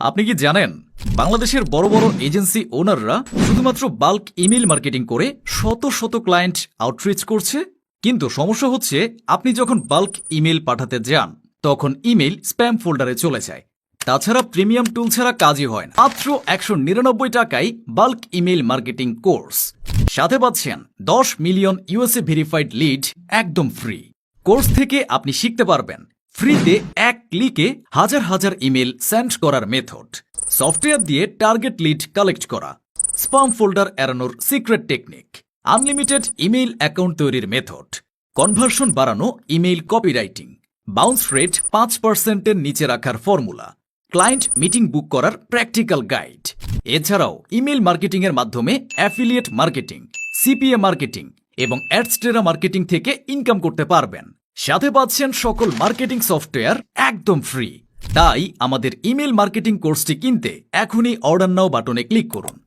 আপনি কি জানেন, বাংলাদেশের বড় বড় এজেন্সি ওনাররা শুধুমাত্র বাল্ক ইমেল মার্কেটিং করে শত শত ক্লায়েন্ট আউটরিচ করছে? কিন্তু সমস্যা হচ্ছে, আপনি যখন বাল্ক ইমেল পাঠাতে যান, তখন ইমেল স্প্যাম ফোল্ডারে চলে যায়। তাছাড়া প্রিমিয়াম টুল ছাড়া কাজই হয় না। মাত্র একশো নিরানব্বই টাকায় বাল্ক ইমেল মার্কেটিং কোর্স। সাথে পাচ্ছেন দশ মিলিয়ন ইউএসএ ভেরিফাইড লিড একদম ফ্রি। কোর্স থেকে আপনি শিখতে পারবেন। ফ্রিতে এক ক্লিকে হাজার হাজার ইমেল সেন্ড করার মেথড। সফটওয়্যার দিয়ে টার্গেট লিড কালেক্ট করা। স্পাম ফোল্ডার এড়ানোর secret technique. Unlimited email account তৈরির মেথড। কনভার্সন বাড়ানো ইমেইল কপিরাইটিং। বাউন্স রেট পাঁচ পার্সেন্টের নিচে রাখার ফর্মুলা। ক্লায়েন্ট মিটিং বুক করার প্র্যাকটিক্যাল গাইড। এছাড়াও ইমেল মার্কেটিংয়ের মাধ্যমে অ্যাফিলিয়েট মার্কেটিং, সিপিএ মার্কেটিং এবং অ্যাডস্টেরা মার্কেটিং থেকে ইনকাম করতে পারবেন। সাথে পাচ্ছেন সকল মার্কেটিং সফটওয়্যার একদম ফ্রি। তাই আমাদের ইমেল মার্কেটিং কোর্সটি কিনতে এখনই অর্ডার নাও বাটনে ক্লিক করুন।